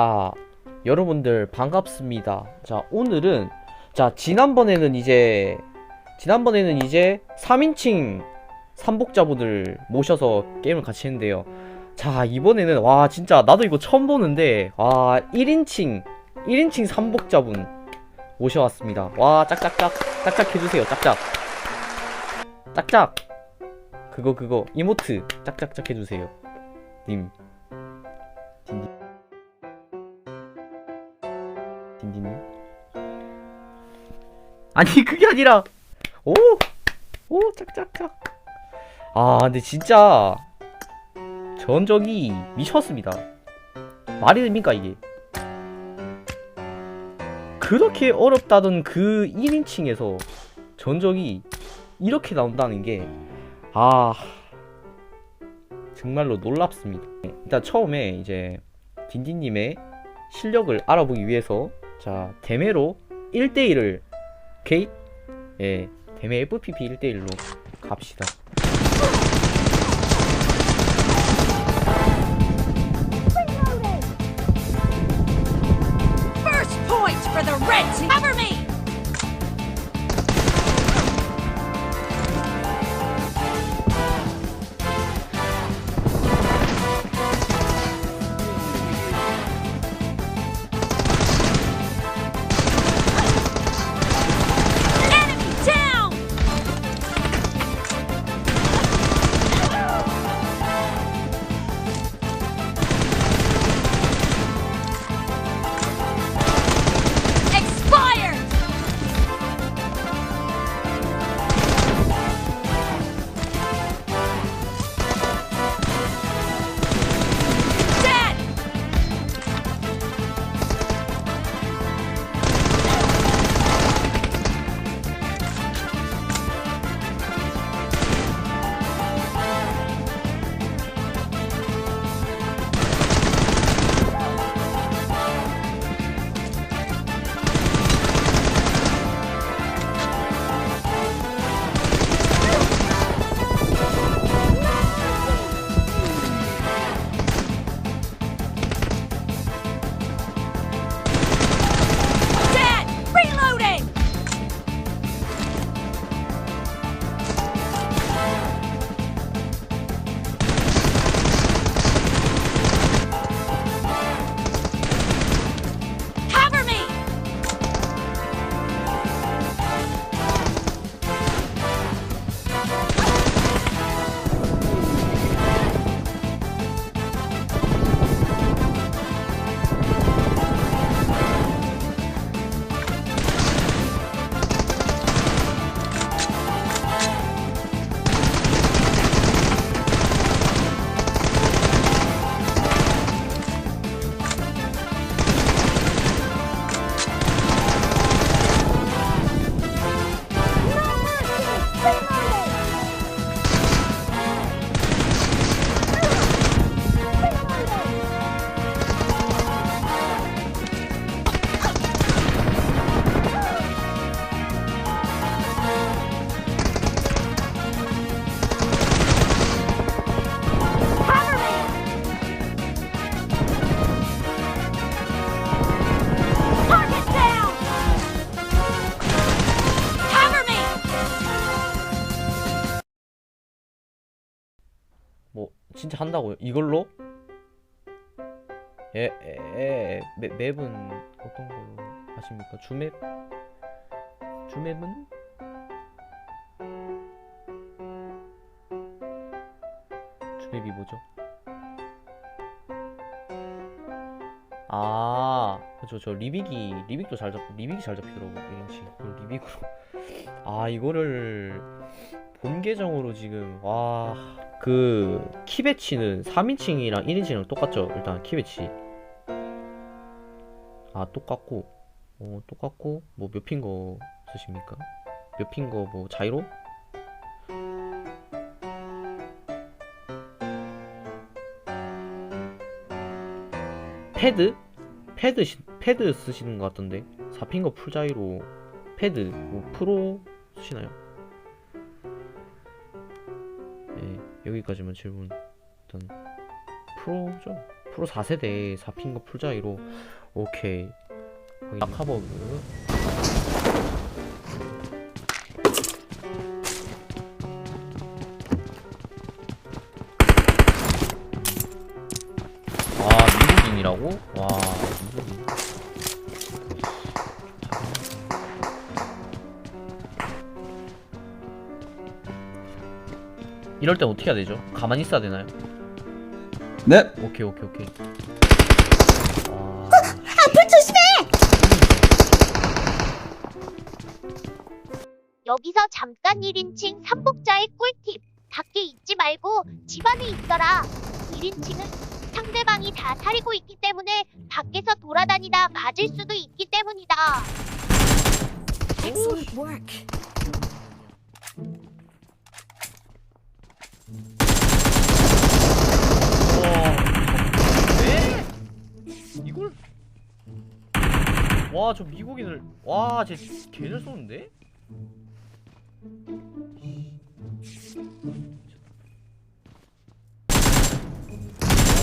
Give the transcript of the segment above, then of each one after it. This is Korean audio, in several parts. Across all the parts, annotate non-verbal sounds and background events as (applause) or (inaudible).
자, 여러분들 반갑습니다. 자, 오늘은 자, 지난번에는 이제 지난번에는 이제 3인칭 삼복자분들 모셔서 게임을 같이 했는데요. 자, 이번에는 와, 진짜 나도 이거 처음 보는데 와, 1인칭 1인칭 삼복자분 모셔왔습니다. 와, 짝짝짝 짝짝 해 주세요. 짝짝. 짝짝. 그거 그거 이모트 짝짝짝 해 주세요. 님. 딘딘. 딘딘님. 아니 그게 아니라. 오! 오 짝짝짝. 아 근데 진짜 전적이 미쳤습니다. 말이 됩니까 이게? 그렇게 어렵다던 그 1인칭에서 전적이 이렇게 나온다는 게 아 정말로 놀랍습니다. 일단 처음에 이제 딘딘님의 실력을 알아보기 위해서 자 데메로 1대1을 오케이? 예 데메 FPP 1대1로 갑시다 진짜 한다고요? 이걸로? 예, 예, 예. 맵, 맵은 어떤 걸로 하십니까? 주맵? 주맵은? 주맵이 뭐죠? 아, 그죠. 저 리빅이, 리빅도 잘 잡, 리빅이 잘 잡히더라고. 이런식. 리빅으로. (laughs) 아, 이거를 본 계정으로 지금, 와. 그 키배치는 3인칭이랑 1인칭이랑 똑같죠? 일단 키배치 아 똑같고 어 똑같고 뭐 몇 핀 거 쓰십니까? 몇 핀 거 뭐 자이로? 패드? 패드 시- 패드 쓰시는 것 같던데 4핀 거 풀자이로 패드 뭐 프로 쓰시나요? 여기까지만 질문. 일단 프로죠? 프로 4세대 4핑거 풀자이로 오케이. 아카버그 아 미국인이라고? 와 미국인 이럴 땐 어떻게 해야 되죠? 가만히 있어야 되나요? 네. 오케이 오케이 오케이 아... 여기서 잠깐 1인칭 삼복자의 꿀팁. 밖에 있지 말고 집 안에 있어라. 1인칭은 상대방이 다 사리고 있기 때문에 밖에서 돌아다니다 맞을 수도 있기 때문이다. Excellent work. 이걸 와 저 미국인을 와쟤 개잘 쏘는데?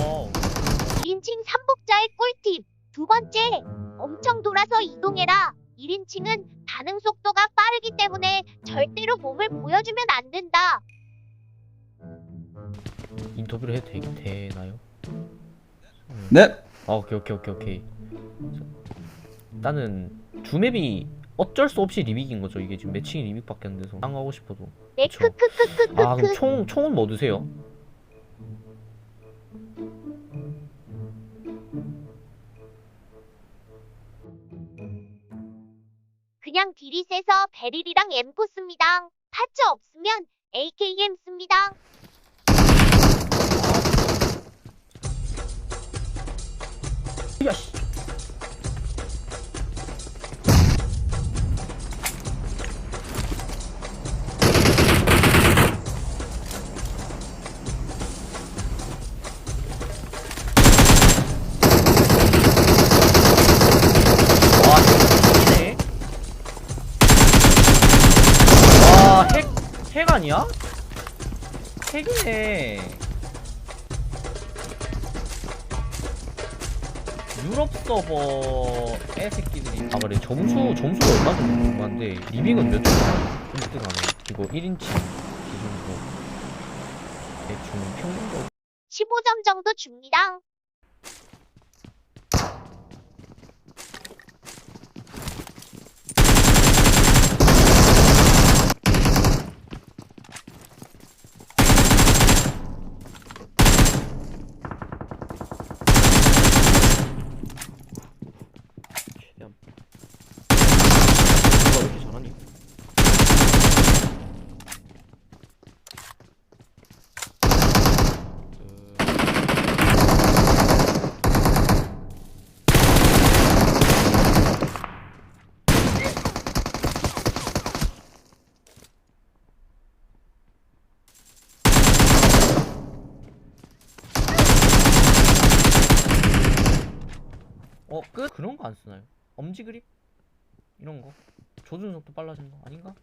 와 1인칭 삼복자의 꿀팁. 두 번째, 엄청 돌아서 이동해라. 1인칭은 반응 속도가 빠르기 때문에 절대로 몸을 보여주면 안 된다. 인터뷰를 해도 되, 되나요? 네. 아 오케이 오케이 오케이 오케이 나는 주맵이 어쩔 수 없이 리믹인 거죠 이게 지금 매칭이 리믹밖에 안 돼서 땅 하고 싶어도 네, 그쵸. 크크크크크크. 아 그럼 총 총은 뭐 드세요? 그냥 디릿에서 베릴이랑 M4 씁니다. 파츠 없으면 AKM 씁니다. 핵이네. 와, 핵, 핵 아니야? 핵이네. 유럽 서버의 새끼들이 아 그래 점수 점수가 얼마 정도 궁금한데 리빙은 몇 점? 좀 뜨가네 이거 1인칭 기준으로 대충 평균적으로 15점 정도 줍니다. 최대한 누가 왜 이렇게 잘하니? 어, 끝? 그런 거 안 쓰나요? 엄지 그립? 이런 거? 조준 속도 빨라진 거 아닌가?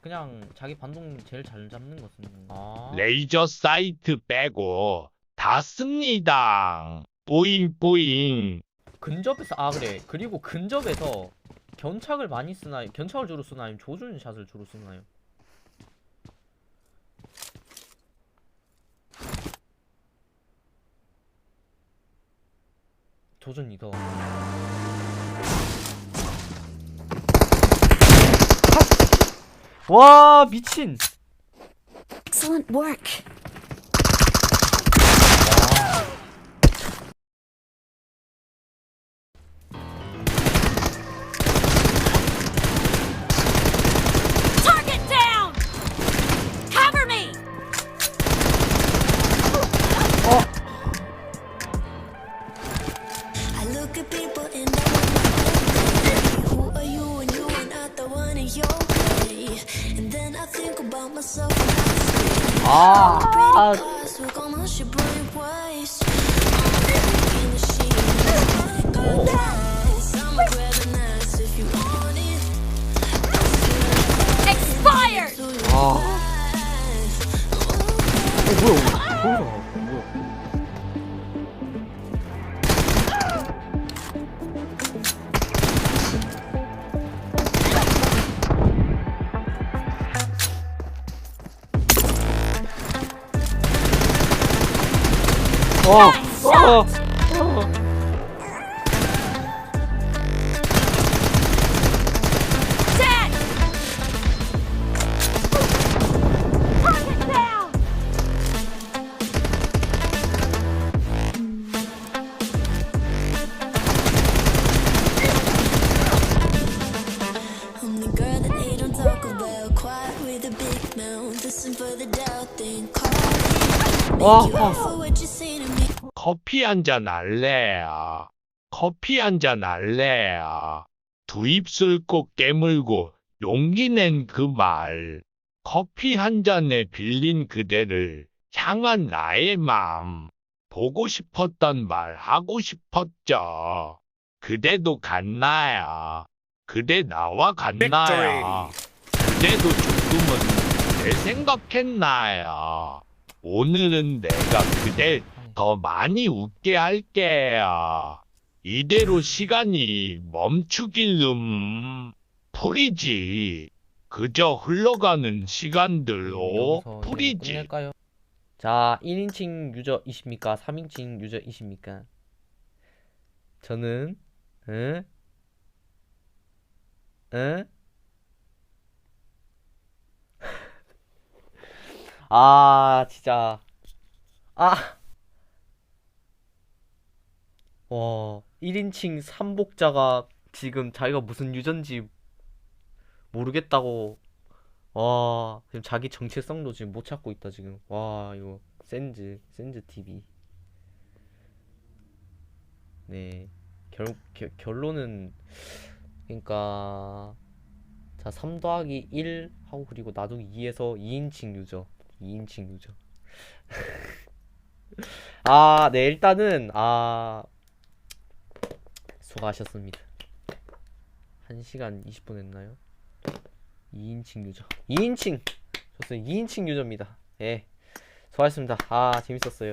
그냥 자기 반동 제일 잘 잡는 거 쓰는 건가? 아, 레이저 사이트 빼고 다 씁니다. 뿌잉 뿌잉. 근접에서 아 그래 그리고 근접에서 견착을 많이 쓰나요? 견착을 주로 쓰나요? 아니면 조준 샷을 주로 쓰나요? 조준이 더 와 미친 Excellent work. Target down. Cover me. I look at people and I You 아, like? 어 뭐야? 나왔어 뭐야? Oh, oh, oh. I'm the girl that they don't talk about. Quiet with a big mouth, listen for the doubt, then call. Oh, oh. 커피 한 잔 할래야. 커피 한 잔 할래야. 두 입술 꼭 깨물고 용기 낸 그 말. 커피 한 잔에 빌린 그대를 향한 나의 마음. 보고 싶었던 말 하고 싶었죠. 그대도 갔나야. 그대 나와 갔나야. 그대도 조금은 내 생각했나야. 오늘은 내가 그댈 더 많이 웃게 할게요. 이대로 시간이 멈추길 음, 풀이지. 그저 흘러가는 시간들로 이제 풀이지. 자, 1인칭 유저이십니까? 3인칭 유저이십니까? 저는 응? 응? (laughs) 아, 진짜. 아. 와, 1인칭 삼복자가 지금 자기가 무슨 유전지 모르겠다고 와, 지금 자기 정체성도 지금 못 찾고 있다, 지금. 와, 이거, 센즈, 센즈 TV. 네. 결, 결, 결론은, 그니까, 자, 3 더하기 1 하고, 그리고 나누기 2에서 2인칭 유저. 2인칭 유저. (laughs) 아, 네, 일단은, 아, 수고하셨습니다. 1시간 20분 했나요? 2인칭 유저. 2인칭! 좋습니다. 2인칭 유저입니다. 예. 수고하셨습니다. 아 재밌었어요